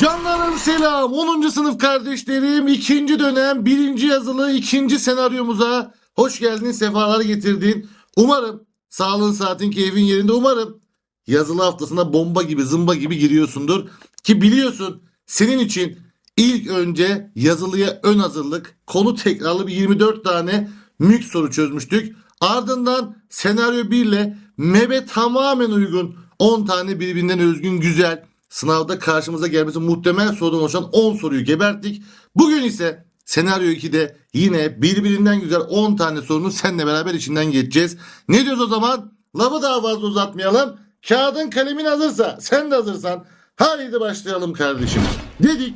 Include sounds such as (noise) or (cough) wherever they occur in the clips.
Canlarım selam. 10. sınıf kardeşlerim. ikinci dönem birinci yazılı ikinci senaryomuza hoş geldin, sefalar getirdin. Umarım sağlığın, saatin, keyfin yerinde. Umarım yazılı haftasına bomba gibi, zımba gibi giriyorsundur. Ki biliyorsun senin için ilk önce yazılıya ön hazırlık, konu tekrarlı bir 24 tane mülk soru çözmüştük. Ardından senaryo 1 ile MEB'e tamamen uygun 10 tane birbirinden özgün güzel sınavda karşımıza gelmesi muhtemel sorudan oluşan 10 soruyu geberttik. Bugün ise senaryo 2'de yine birbirinden güzel 10 tane sorunun seninle beraber içinden geçeceğiz. Ne diyoruz o zaman? Lafı daha fazla uzatmayalım. Kağıdın kalemin hazırsa sen de hazırsan haydi başlayalım kardeşim. Dedik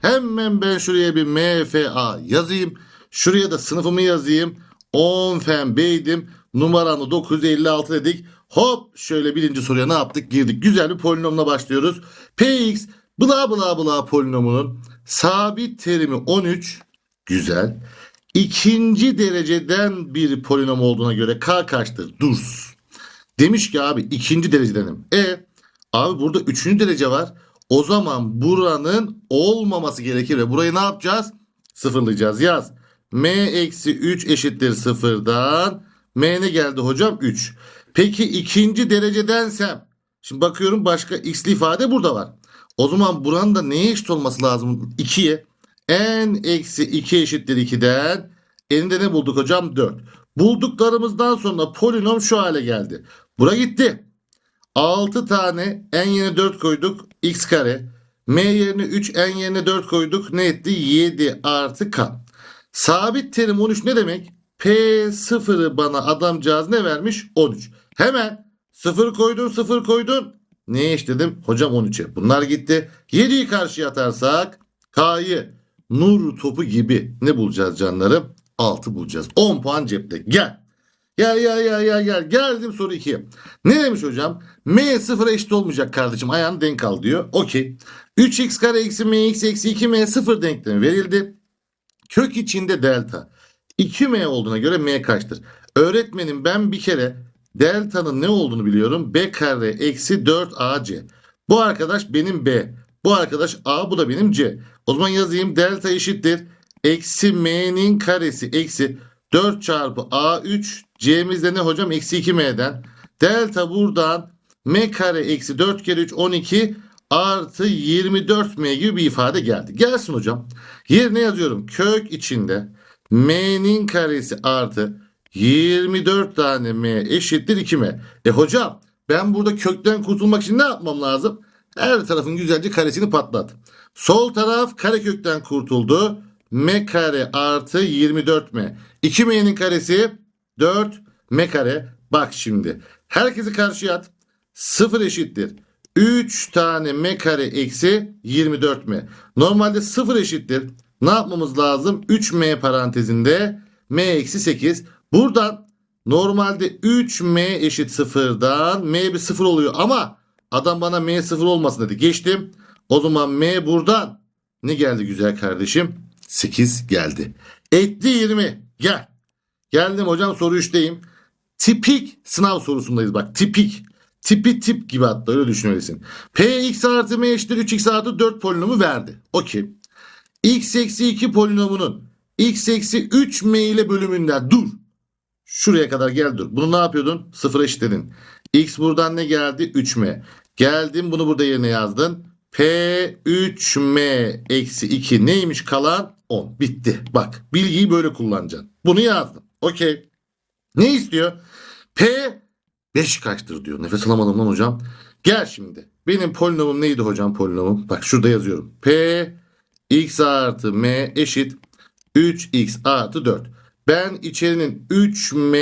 hemen ben şuraya bir MFA yazayım. Şuraya da sınıfımı yazayım. 10 fen B'ydim. Numaranı 956 dedik. Hop şöyle birinci soruya ne yaptık? Girdik. Güzel bir polinomla başlıyoruz. Px bla bla bla polinomunun sabit terimi 13. Güzel. İkinci dereceden bir polinom olduğuna göre k kaçtır? Durs. Demiş ki abi ikinci derecedenim. E abi burada üçüncü derece var. O zaman buranın olmaması gerekir ve burayı ne yapacağız? Sıfırlayacağız. Yaz. M eksi 3 eşittir sıfırdan. M ne geldi hocam? 3. Peki ikinci derecedensem. Şimdi bakıyorum başka x'li ifade burada var. O zaman buranın da neye eşit olması lazım? 2'ye. n eksi 2 eşittir 2'den. Elinde ne bulduk hocam? 4. Bulduklarımızdan sonra polinom şu hale geldi. Bura gitti. 6 tane n yerine 4 koyduk. x kare. M yerine 3 n yerine 4 koyduk. Ne etti? 7 artı k. Sabit terim 13 ne demek? P0'ı bana adamcağız ne vermiş? 13. Hemen 0 koydun 0 koydun. Neye eşledim? Hocam 13'e. Bunlar gitti. 7'yi karşıya atarsak K'yı nur topu gibi ne bulacağız canlarım? 6 bulacağız. 10 puan cepte. Gel. Gel gel gel gel gel. Geldim soru 2'ye. Ne demiş hocam? M sıfıra eşit olmayacak kardeşim. Ayağını denk al diyor. Okey. 3x kare eksi mx eksi 2m sıfır denklemi verildi. Kök içinde delta. 2m olduğuna göre m kaçtır? Öğretmenim ben bir kere delta'nın ne olduğunu biliyorum. b kare eksi 4ac. Bu arkadaş benim b. Bu arkadaş a bu da benim c. O zaman yazayım delta eşittir. Eksi m'nin karesi eksi 4 çarpı a3 c'miz de ne hocam? Eksi 2m'den. Delta buradan m kare eksi 4 kere 3 12 artı 24m gibi bir ifade geldi. Gelsin hocam. Yerine yazıyorum. Kök içinde m'nin karesi artı 24 tane m eşittir 2m. E hocam ben burada kökten kurtulmak için ne yapmam lazım? Her tarafın güzelce karesini patlat. Sol taraf karekökten kurtuldu. m kare artı 24m. 2m'nin karesi 4 m kare. Bak şimdi. Herkesi karşıya at. 0 eşittir. 3 tane m kare eksi 24m. Normalde 0 eşittir. Ne yapmamız lazım? 3m parantezinde m eksi 8. Buradan normalde 3m eşit 0'dan m bir 0 oluyor ama adam bana m 0 olmasın dedi. Geçtim. O zaman m buradan ne geldi güzel kardeşim? 8 geldi. Etti 20. Gel. Geldim hocam soru 3'teyim. Tipik sınav sorusundayız bak. Tipik. Tipi tip gibi hatta öyle düşünmelisin. Px artı m eşittir 3x artı 4 polinomu verdi. Okey. x eksi 2 polinomunun x eksi 3m ile bölümünden dur. Şuraya kadar gel dur. Bunu ne yapıyordun? Sıfıra eşitledin. x buradan ne geldi? 3m. Geldim bunu burada yerine yazdın. P3m eksi 2 neymiş kalan? 10. Bitti. Bak bilgiyi böyle kullanacaksın. Bunu yazdım. Okey. Ne istiyor? P 5 kaçtır diyor. Nefes alamadım lan hocam. Gel şimdi. Benim polinomum neydi hocam polinomum? Bak şurada yazıyorum. P x artı m eşit 3x artı 4. Ben içerinin 3m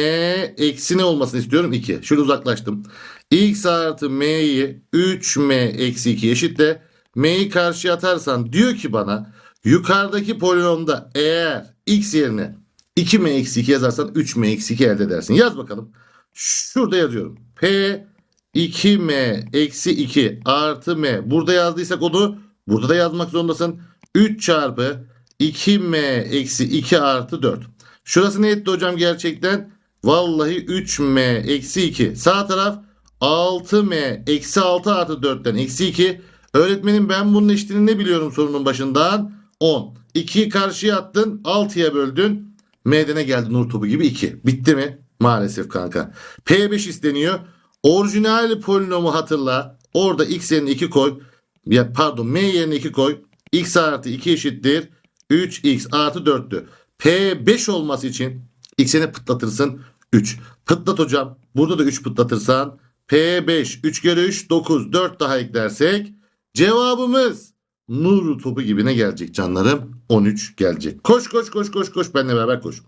eksi ne olmasını istiyorum? 2. Şöyle uzaklaştım. x artı m'yi 3m eksi 2 eşitle. m'yi karşıya atarsan diyor ki bana yukarıdaki polinomda eğer x yerine 2m eksi 2 yazarsan 3m eksi 2 elde edersin. Yaz bakalım. Şurada yazıyorum. P 2m eksi 2 artı m. Burada yazdıysak onu burada da yazmak zorundasın. 3 çarpı 2m eksi 2 artı 4. Şurası ne etti hocam gerçekten? Vallahi 3m eksi 2. Sağ taraf 6m eksi 6 artı 4'ten eksi 2. Öğretmenim ben bunun eşitliğini ne biliyorum sorunun başından? 10. 2'yi karşıya attın 6'ya böldün. M'de ne geldi nur topu gibi 2. Bitti mi? Maalesef kanka. P5 isteniyor. Orijinal polinomu hatırla. Orada x yerine 2 koy. Ya pardon m yerine 2 koy. x artı 2 eşittir. 3x artı 4'tü. P5 olması için x'e ne pıtlatırsın? 3. Pıtlat hocam. Burada da 3 pıtlatırsan P5 3 kere 3 9 4 daha eklersek cevabımız nur topu gibi ne gelecek canlarım? 13 gelecek. Koş koş koş koş koş benimle beraber koş.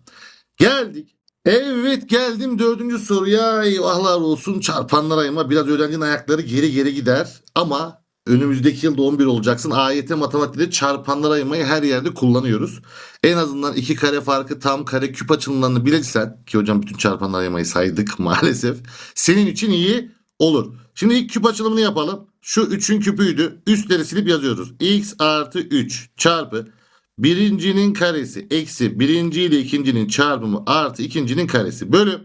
Geldik. Evet geldim dördüncü soruya. Eyvahlar olsun çarpanlar ayıma. Biraz öğrencinin ayakları geri geri gider. Ama önümüzdeki yılda 11 olacaksın. AYT matematikte çarpanlar ayırmayı her yerde kullanıyoruz. En azından iki kare farkı tam kare küp açılımlarını bilirsen ki hocam bütün çarpanlar ayırmayı saydık (laughs) maalesef. Senin için iyi olur. Şimdi ilk küp açılımını yapalım. Şu 3'ün küpüydü. Üstleri silip yazıyoruz. x artı 3 çarpı birincinin karesi eksi birinci ile ikincinin çarpımı artı ikincinin karesi bölü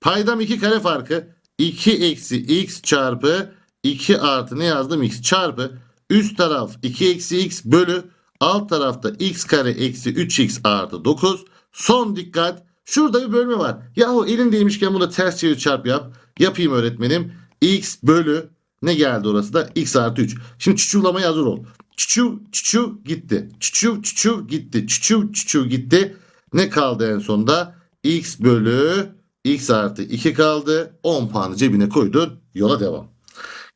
paydam 2 kare farkı 2 eksi x çarpı 2 artı ne yazdım? X çarpı üst taraf 2 eksi x bölü alt tarafta x kare eksi 3x artı 9 son dikkat. Şurada bir bölme var. Yahu elindeymişken bunu ters çevir çarp yap. Yapayım öğretmenim. X bölü ne geldi orası da? X artı 3 şimdi çuçulamaya hazır ol. Çuçu çuçu gitti. Çuçu çuçu gitti. Çuçu çuçu gitti. Ne kaldı en sonda? X bölü x artı 2 kaldı. 10 puanı cebine koydun. Yola devam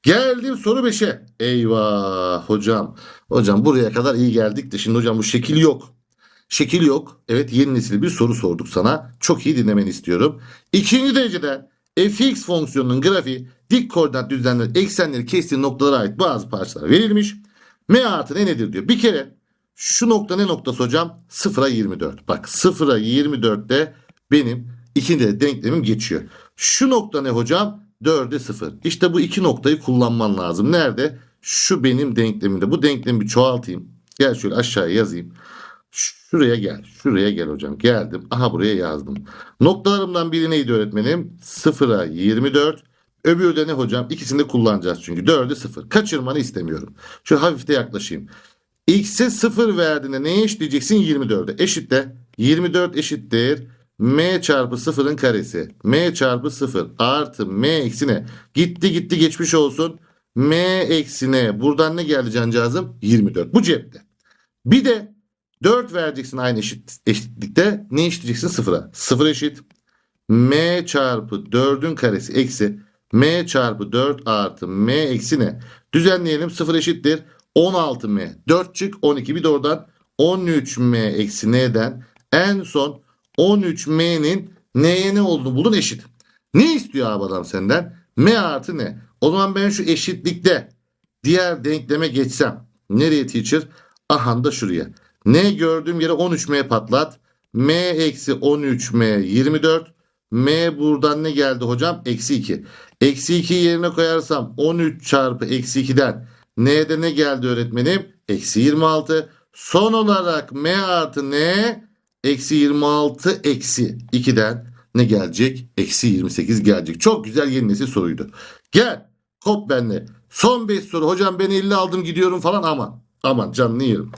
Geldim soru 5'e. Eyvah hocam. Hocam buraya kadar iyi geldik de şimdi hocam bu şekil yok. Şekil yok. Evet yeni nesil bir soru sorduk sana. Çok iyi dinlemeni istiyorum. İkinci dereceden fx fonksiyonunun grafiği dik koordinat düzlemleri eksenleri kestiği noktalara ait bazı parçalar verilmiş. M artı ne nedir diyor. Bir kere şu nokta ne noktası hocam? 0'a 24. Bak 0'a 24'te benim ikinci de denklemim geçiyor. Şu nokta ne hocam? 4'e 0. İşte bu iki noktayı kullanman lazım. Nerede? Şu benim denklemimde. Bu denklemi bir çoğaltayım. Gel şöyle aşağıya yazayım. Şuraya gel. Şuraya gel hocam. Geldim. Aha buraya yazdım. Noktalarımdan biri neydi öğretmenim? 0'a 24. Öbürü de ne hocam? İkisini de kullanacağız çünkü. 4'e 0. Kaçırmanı istemiyorum. Şu hafif de yaklaşayım. X'e 0 verdiğinde neye eşitleyeceksin? 24'e. Eşitle. 24 eşittir. M çarpı 0'ın karesi. M çarpı 0 artı M eksine. Gitti gitti geçmiş olsun. M eksine. Buradan ne geldi cancağızım? 24. Bu cepte. Bir de 4 vereceksin aynı eşit, eşitlikte. Ne eşitleyeceksin? 0'a. 0 eşit. M çarpı 4'ün karesi eksi. M çarpı 4 artı M eksine. Düzenleyelim. 0 eşittir. 16M. 4 çık 12 bir de oradan 13M eksi N'den en son 13M'nin N'ye ne olduğunu bulun eşit. Ne istiyor abi adam senden? M artı ne? O zaman ben şu eşitlikte diğer denkleme geçsem. Nereye teacher? Aha da şuraya. N gördüğüm yere 13M patlat. M eksi 13M 24. M buradan ne geldi hocam? Eksi 2. Eksi 2 yerine koyarsam 13 çarpı eksi 2'den N'de ne geldi öğretmenim? Eksi 26. Son olarak M artı N Eksi 26 eksi 2'den ne gelecek? Eksi 28 gelecek. Çok güzel yeni nesil soruydu. Gel kop benle. Son 5 soru. Hocam ben 50 aldım gidiyorum falan aman. Aman canını yerim.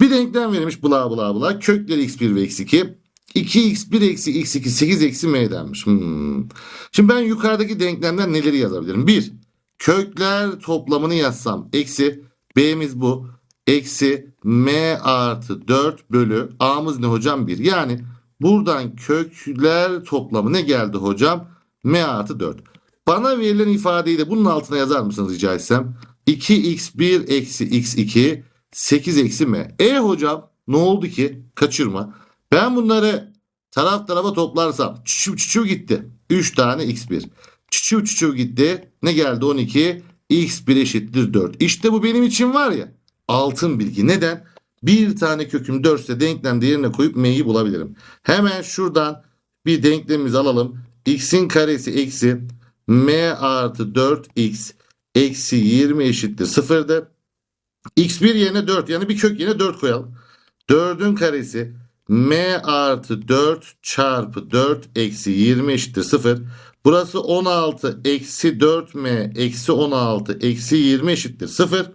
Bir denklem verilmiş bla bla bla. Kökleri x1 ve x2. 2x1 eksi x2 8 eksi m denmiş. Hmm. Şimdi ben yukarıdaki denklemden neleri yazabilirim? 1. Kökler toplamını yazsam. Eksi b'miz bu eksi m artı 4 bölü a'mız ne hocam 1. Yani buradan kökler toplamı ne geldi hocam? m artı 4. Bana verilen ifadeyi de bunun altına yazar mısınız rica etsem? 2x1 eksi x2 8 eksi m. E hocam ne oldu ki? Kaçırma. Ben bunları taraf tarafa toplarsam çuçu çuçu gitti. 3 tane x1. Çuçu çuçu gitti. Ne geldi 12? x1 eşittir 4. İşte bu benim için var ya altın bilgi. Neden? Bir tane köküm 4 ise denklem değerine koyup m'yi bulabilirim. Hemen şuradan bir denklemimizi alalım. x'in karesi eksi m artı 4x eksi 20 eşittir 0'dır. x1 yerine 4 yani bir kök yerine 4 koyalım. 4'ün karesi m artı 4 çarpı 4 eksi 20 eşittir 0. Burası 16 eksi 4m eksi 16 eksi 20 eşittir 0.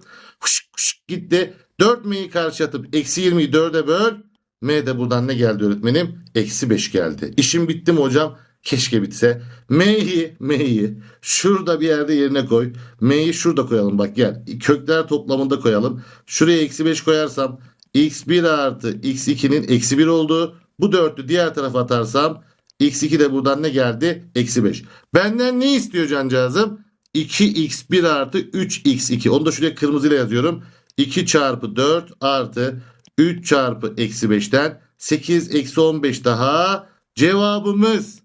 Fışk fışk gitti. 4m'yi karşı atıp eksi 20'yi 4'e böl. M de buradan ne geldi öğretmenim? Eksi 5 geldi. İşim bitti mi hocam? Keşke bitse. M'yi, M'yi şurada bir yerde yerine koy. M'yi şurada koyalım bak gel. Kökler toplamında koyalım. Şuraya eksi 5 koyarsam x1 artı x2'nin eksi 1 olduğu. Bu 4'lü diğer tarafa atarsam x2 de buradan ne geldi? Eksi 5. Benden ne istiyor cancağızım? 2x1 artı 3x2. Onu da şuraya kırmızıyla yazıyorum. 2 çarpı 4 artı 3 çarpı eksi 5'ten 8 eksi 15 daha cevabımız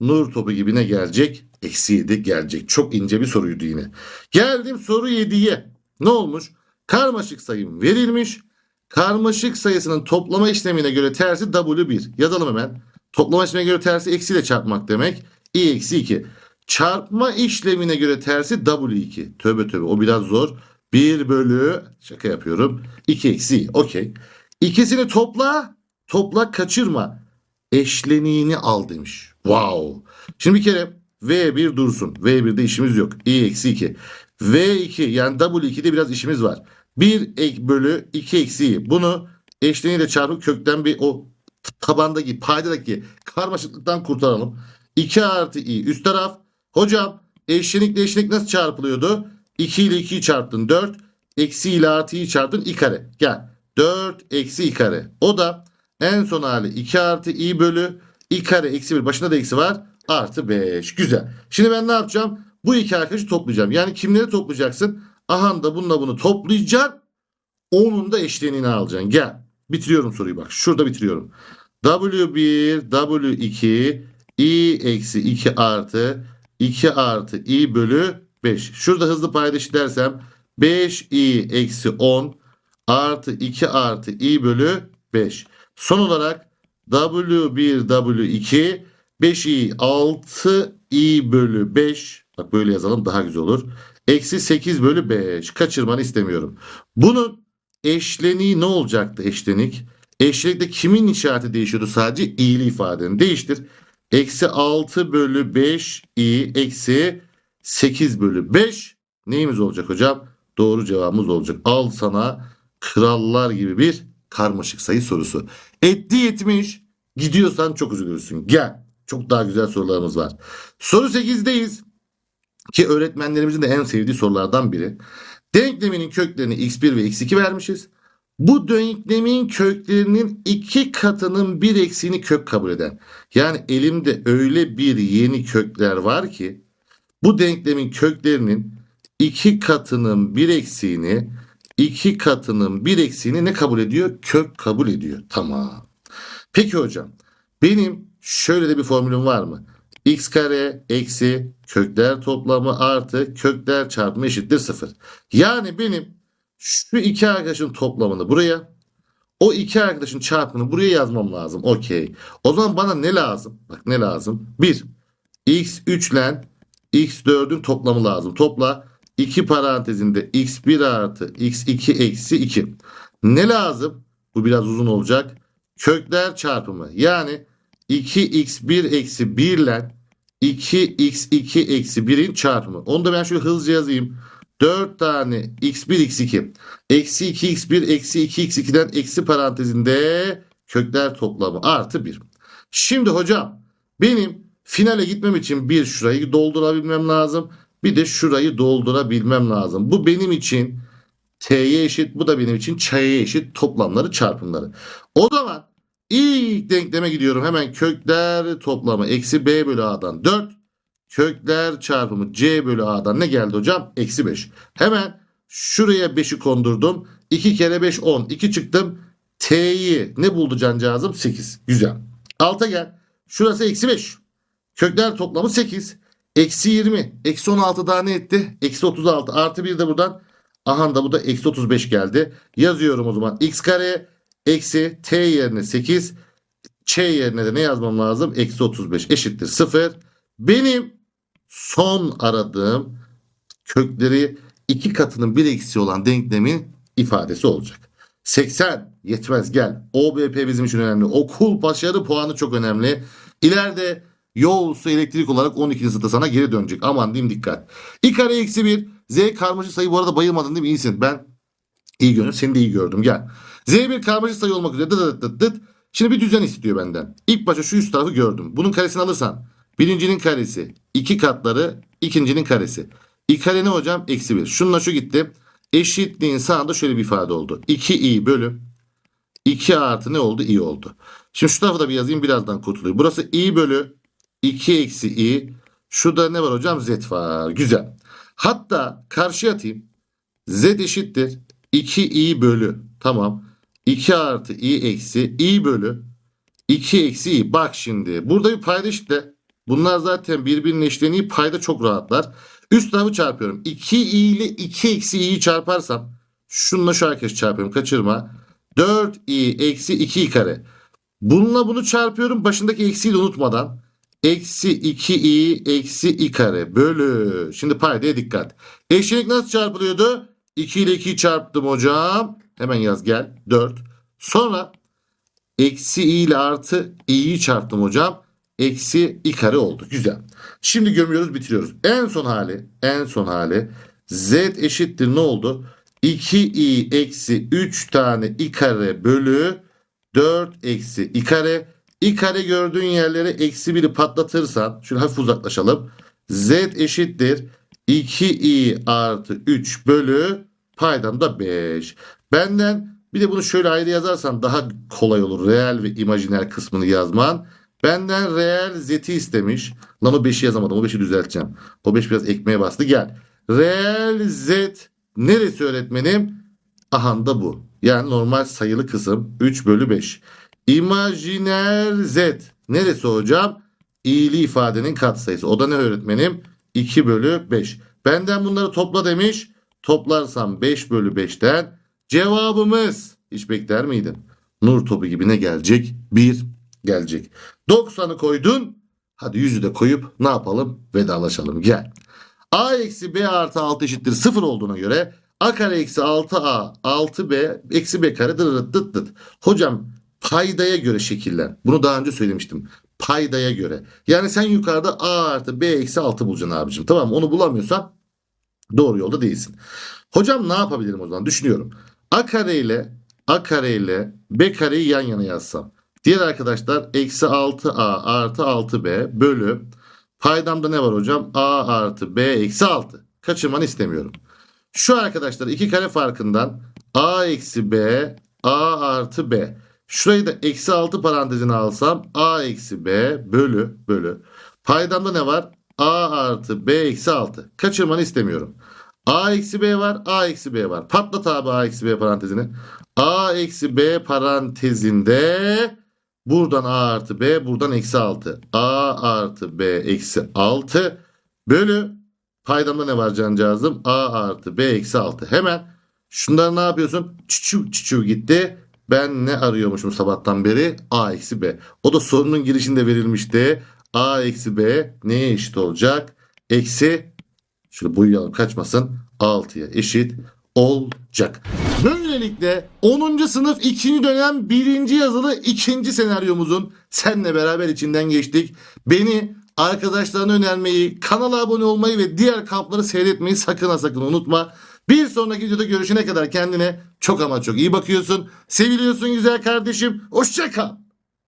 nur topu gibi ne gelecek? Eksi 7 gelecek. Çok ince bir soruydu yine. Geldim soru 7'ye. Ne olmuş? Karmaşık sayım verilmiş. Karmaşık sayısının toplama işlemine göre tersi W1. Yazalım hemen. Toplama işlemine göre tersi eksiyle çarpmak demek. i eksi 2. Çarpma işlemine göre tersi W2. Tövbe tövbe o biraz zor. 1 bölü şaka yapıyorum. 2 eksi. Okey. İkisini topla. Topla kaçırma. Eşleniğini al demiş. Wow. Şimdi bir kere V1 dursun. V1'de işimiz yok. i eksi 2. V2 yani W2'de biraz işimiz var. 1 ek bölü 2 eksi. Bunu eşleniğiyle çarpıp kökten bir o tabandaki paydadaki karmaşıklıktan kurtaralım. 2 artı i üst taraf. Hocam eşlenikle eşlenik nasıl çarpılıyordu? 2 ile 2'yi çarptın 4. Eksi ile artıyı çarptın i kare. Gel. 4 eksi i kare. O da en son hali 2 artı i bölü i kare eksi 1. Başında da eksi var. Artı 5. Güzel. Şimdi ben ne yapacağım? Bu iki arkadaşı toplayacağım. Yani kimleri toplayacaksın? Aha da bununla bunu toplayacaksın. Onun da eşleniğini alacaksın. Gel. Bitiriyorum soruyu bak. Şurada bitiriyorum. W1, W2, i eksi 2 artı 2 artı i bölü 5. Şurada hızlı paydaşı dersem 5i eksi 10 artı 2 artı i bölü 5. Son olarak W1, W2 5i 6i bölü 5. Bak böyle yazalım daha güzel olur. Eksi 8 bölü 5. Kaçırmanı istemiyorum. Bunun eşleniği ne olacaktı eşlenik? Eşlenikte kimin işareti değişiyordu? Sadece i'li ifadenin. Değiştir. Eksi 6 bölü 5 i eksi 8 bölü 5 neyimiz olacak hocam? Doğru cevabımız olacak. Al sana krallar gibi bir karmaşık sayı sorusu. Etti 70 gidiyorsan çok üzülürsün. Gel. Çok daha güzel sorularımız var. Soru 8'deyiz. Ki öğretmenlerimizin de en sevdiği sorulardan biri. Denkleminin köklerini x1 ve x2 vermişiz. Bu denklemin köklerinin iki katının bir eksiğini kök kabul eden. Yani elimde öyle bir yeni kökler var ki bu denklemin köklerinin iki katının bir eksiğini iki katının bir eksiğini ne kabul ediyor? Kök kabul ediyor. Tamam. Peki hocam benim şöyle de bir formülüm var mı? x kare eksi kökler toplamı artı kökler çarpımı eşittir 0. Yani benim şu iki arkadaşın toplamını buraya o iki arkadaşın çarpımını buraya yazmam lazım. Okey. O zaman bana ne lazım? Bak ne lazım? 1. x3 ile x4'ün toplamı lazım. Topla 2 parantezinde x1 artı x2 eksi 2. Ne lazım? Bu biraz uzun olacak. Kökler çarpımı. Yani 2x1 eksi 1 ile 2x2 eksi 1'in çarpımı. Onu da ben şöyle hızlıca yazayım. 4 tane x1 x2 eksi 2x1 eksi 2x2'den eksi parantezinde kökler toplamı artı 1. Şimdi hocam benim finale gitmem için bir şurayı doldurabilmem lazım. Bir de şurayı doldurabilmem lazım. Bu benim için t'ye eşit bu da benim için ç'ye eşit toplamları çarpımları. O zaman ilk denkleme gidiyorum. Hemen kökler toplamı eksi b bölü a'dan 4 kökler çarpımı c bölü a'dan ne geldi hocam? Eksi 5. Hemen şuraya 5'i kondurdum. 2 kere 5 10. 2 çıktım. T'yi ne buldu cancağızım? 8. Güzel. Alta gel. Şurası eksi 5. Kökler toplamı 8. Eksi 20. Eksi 16 daha ne etti? Eksi 36. Artı 1 de buradan. Aha da bu da eksi 35 geldi. Yazıyorum o zaman. X kare eksi t yerine 8. Ç yerine de ne yazmam lazım? Eksi 35 eşittir 0. Benim son aradığım kökleri iki katının bir eksi olan denklemin ifadesi olacak. 80 yetmez gel. OBP bizim için önemli. Okul başarı puanı çok önemli. İleride yol su elektrik olarak 12. sınıfta sana geri dönecek. Aman diyeyim dikkat. i kare eksi 1. Z karmaşık sayı bu arada bayılmadın değil mi? İyisin. Ben İyi gönül seni de iyi gördüm gel. Z1 karmaşık sayı olmak üzere dıt dıt dıt dıt. Şimdi bir düzen istiyor benden. İlk başta şu üst tarafı gördüm. Bunun karesini alırsan birincinin karesi, iki katları, ikincinin karesi. İlk kare ne hocam? Eksi bir. Şununla şu gitti. Eşitliğin sağında şöyle bir ifade oldu. 2i bölü 2 artı ne oldu? i oldu. Şimdi şu tarafı da bir yazayım birazdan kurtuluyor. Burası i bölü 2 eksi i. Şurada ne var hocam? Z var. Güzel. Hatta karşıya atayım. Z eşittir 2i bölü. Tamam. 2 artı i eksi i bölü 2 eksi i. Bak şimdi. Burada bir payda işte. Bunlar zaten birbirinin eşleniği payda çok rahatlar. Üst tarafı çarpıyorum. 2i ile 2 eksi i'yi çarparsam şununla şu arkadaşı çarpıyorum. Kaçırma. 4i eksi 2i kare. Bununla bunu çarpıyorum. Başındaki eksiyi de unutmadan. Eksi 2i eksi i kare bölü. Şimdi paydaya dikkat. Eşlenik nasıl çarpılıyordu? 2 ile 2'yi çarptım hocam. Hemen yaz gel. 4. Sonra eksi i ile artı i'yi çarptım hocam. Eksi i kare oldu. Güzel. Şimdi gömüyoruz bitiriyoruz. En son hali en son hali z eşittir ne oldu? 2i eksi 3 tane i kare bölü 4 eksi i kare. i kare gördüğün yerlere eksi 1'i patlatırsan şöyle hafif uzaklaşalım. z eşittir 2i artı 3 bölü paydam da 5. Benden bir de bunu şöyle ayrı yazarsan daha kolay olur. Reel ve imajiner kısmını yazman. Benden reel zeti istemiş. Lan o 5'i yazamadım. O 5'i düzelteceğim. O 5 biraz ekmeğe bastı. Gel. Reel z neresi öğretmenim? Aha da bu. Yani normal sayılı kısım 3 bölü 5. İmajiner z neresi hocam? İyili ifadenin katsayısı. O da ne öğretmenim? 2 bölü 5. Benden bunları topla demiş. Toplarsam 5 bölü 5'ten cevabımız hiç bekler miydin? Nur topu gibi ne gelecek? 1 gelecek. 90'ı koydun. Hadi 100'ü de koyup ne yapalım? Vedalaşalım. Gel. A eksi B artı 6 eşittir 0 olduğuna göre A kare eksi 6A 6B eksi B kare dıt dıt dıt. Hocam paydaya göre şekiller. Bunu daha önce söylemiştim. Paydaya göre. Yani sen yukarıda A artı B eksi 6 bulacaksın abicim. Tamam mı? Onu bulamıyorsan doğru yolda değilsin. Hocam ne yapabilirim o zaman? Düşünüyorum. A kare ile A kare ile B kareyi yan yana yazsam. Diğer arkadaşlar eksi 6A artı 6B bölü paydamda ne var hocam? A artı B eksi 6. Kaçırmanı istemiyorum. Şu arkadaşlar iki kare farkından A eksi B A artı B. Şurayı da eksi 6 parantezine alsam A eksi B bölü bölü. Paydamda ne var? A artı B eksi 6. Kaçırmanı istemiyorum. A eksi B var. A eksi B var. Patlat abi A eksi B parantezini. A eksi B parantezinde buradan A artı B buradan eksi 6. A artı B eksi 6 bölü paydamda ne var cancağızım? A artı B eksi 6. Hemen şunları ne yapıyorsun? Çüçü çüçü gitti. Ben ne arıyormuşum sabahtan beri? A eksi B. O da sorunun girişinde verilmişti. A eksi B neye eşit olacak? Eksi şöyle boyayalım kaçmasın. 6'ya eşit olacak. Böylelikle 10. sınıf 2. dönem 1. yazılı 2. senaryomuzun seninle beraber içinden geçtik. Beni arkadaşlarına önermeyi, kanala abone olmayı ve diğer kampları seyretmeyi sakın ha sakın unutma. Bir sonraki videoda görüşene kadar kendine çok ama çok iyi bakıyorsun. Seviliyorsun güzel kardeşim. Hoşça kal.